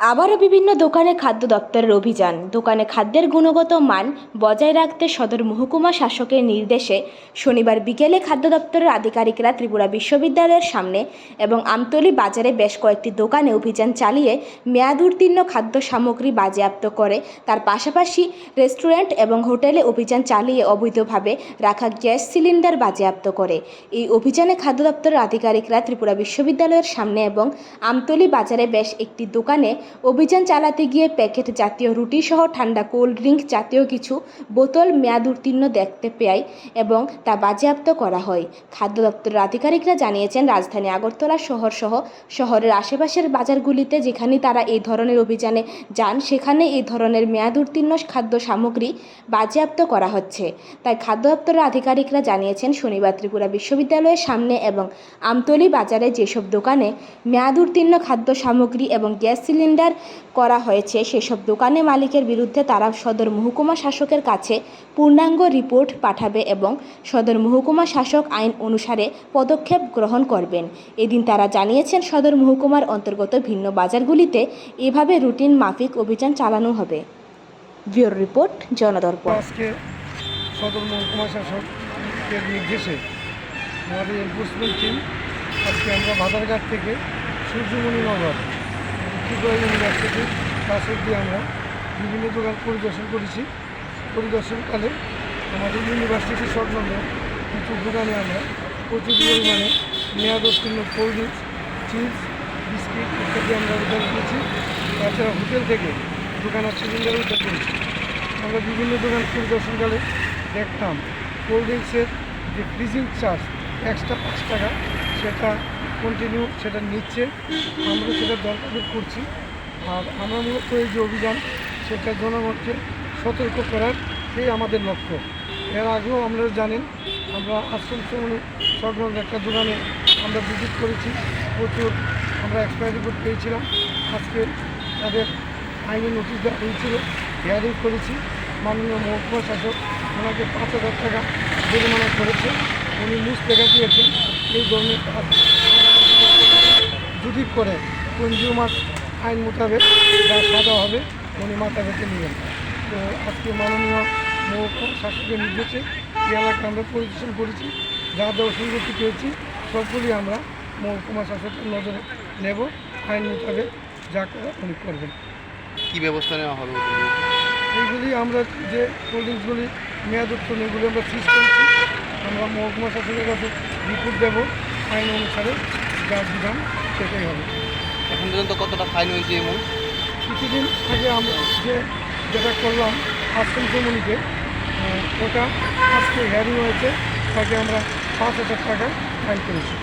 আবারও বিভিন্ন দোকানে খাদ্য দপ্তরের অভিযান। দোকানে খাদ্যের গুণগত মান বজায় রাখতে সদর মহকুমা শাসকের নির্দেশে শনিবার বিকেলে খাদ্য দপ্তরের আধিকারিকরা ত্রিপুরা বিশ্ববিদ্যালয়ের সামনে এবং আমতলি বাজারে বেশ কয়েকটি দোকানে অভিযান চালিয়ে মেয়াদ উত্তীর্ণ খাদ্য সামগ্রী বাজেয়াপ্ত করে। তার পাশাপাশি রেস্টুরেন্ট এবং হোটেলে অভিযান চালিয়ে অবৈধভাবে রাখা গ্যাস সিলিন্ডার বাজেয়াপ্ত করে। এই অভিযানে খাদ্য দপ্তরের আধিকারিকরা ত্রিপুরা বিশ্ববিদ্যালয়ের সামনে এবং আমতলি বাজারে বেশ একটি দোকানে অভিযান চালাতে গিয়ে প্যাকেট জাতীয় রুটি সহ ঠান্ডা কোল্ড ড্রিঙ্ক জাতীয় কিছু বোতল মেয়াদ উত্তীর্ণ দেখতে পায় এবং তা বাজেয়াপ্ত করা হয়। খাদ্য দপ্তরের আধিকারিকরা জানিয়েছেন, রাজধানী আগরতলা শহর সহ শহরের আশেপাশের বাজারগুলিতে যেখানে তারা এই ধরনের অভিযানে যান, সেখানে এই ধরনের মেয়াদ উত্তীর্ণ খাদ্য সামগ্রী বাজেয়াপ্ত করা হচ্ছে। তাই খাদ্য দপ্তরের আধিকারিকরা জানিয়েছেন, শনিবার ত্রিপুরা বিশ্ববিদ্যালয়ের সামনে এবং আমতলি বাজারে যেসব দোকানে মেয়াদ উত্তীর্ণ খাদ্য সামগ্রী এবং গ্যাস সিলিন্ডার করা হয়েছে। সেসব দোকানে মালিকের বিরুদ্ধে তারা সদর মহকুমা শাসকের কাছে পূর্ণাঙ্গ রিপোর্ট পাঠাবে এবং সদর মহকুমা শাসক আইন অনুসারে পদক্ষেপ গ্রহণ করবেন। এদিন তারা জানিয়েছেন, সদর মহকুমার অন্তর্গত ভিন্ন বাজারগুলিতে এভাবে রুটিন মাফিক অভিযান চালানো হবে। Bureau report, Janadarpan. আজকে সদর মহকুমা শাসকের নির্দেশে আমাদের এনফোর্সমেন্ট টিম আজকে আমরা বাজারঘাট থেকে সূর্যমণি নগর ত্রিপুরা ইউনিভার্সিটি কাছে দিয়ে আমরা বিভিন্ন দোকান পরিদর্শন করেছি। পরিদর্শনকালে আমাদের ইউনিভার্সিটি সংলগ্ন কিছু দোকানে আমরা প্রচুর পরিমাণে মেয়াদ উত্তীর্ণ কোল্ড ড্রিঙ্কস চিপস বিস্কিট ইত্যাদি আমরা উদ্ধার করেছি। তাছাড়া হোটেল থেকে দোকানের সিলিন্ডার উদ্ধার করেছি। আমরা বিভিন্ন দোকান পরিদর্শনকালে দেখতাম। কোল্ড ড্রিঙ্কসের যে ফ্রিজিং চার্জ এক্সট্রা পাঁচ টাকা, সেটা কন্টিনিউ সেটা নিচ্ছে। আমরা সেটা দরকার করছি। আর আমরা মূলত এই যে অভিযান, সেটা জনগণকে সতর্ক করার এই আমাদের লক্ষ্য। এর আগেও আপনারা জানেন, আমরা আশ্রম শ্রমণী সংক্রান্ত একটা দোকানে আমরা ভিজিট করেছি। প্রচুর আমরা এক্সপায়ারি রিপোর্ট পেয়েছিলাম। আজকে তাদের আইনি নোটিশ দেওয়া হয়েছিল হিয়ারিং করেছি। মাননীয় মহকুমা শাসক ওনাকে পাঁচ হাজার টাকা জরিমানা করেছে। উনি মুখ দেখা দিয়েছেন। এই ধরনের যদি করে কনজিউমার আইন মোতাবেক যা সাজা হবে উনি মাথা বেঁচে নেবেন। তো আজকে মাননীয় মহকুমা শাসকের নির্দেশে এই এলাকা আমরা পরিদর্শন করেছি যা যা অসঙ্গতি পেয়েছি সবগুলি আমরা মহকুমা শাসকের নজরে নেব আইন মোতাবেক যা করে উনি করবেন। কী ব্যবস্থা নেওয়া হবে? এইগুলি আমরা যে কোল্ড ড্রিঙ্কসগুলি মেয়াদ উত্তর এগুলি আমরা ফিস করেছি। আমরা মহকুমা শাসকের কাছে রিপোর্ট দেবো ফাইন অনুসারে যা বিধান সেটাই হবে। এখন পর্যন্ত কতটা ফাইন হয়েছে এমন কিছুদিন আগে আমরা যে যেটা করলাম আশ্রম কমিউনিকে ওটা আজকে হ্যারিং হয়েছে তাকে আমরা পাঁচ হাজার টাকা ফাইন করেছি।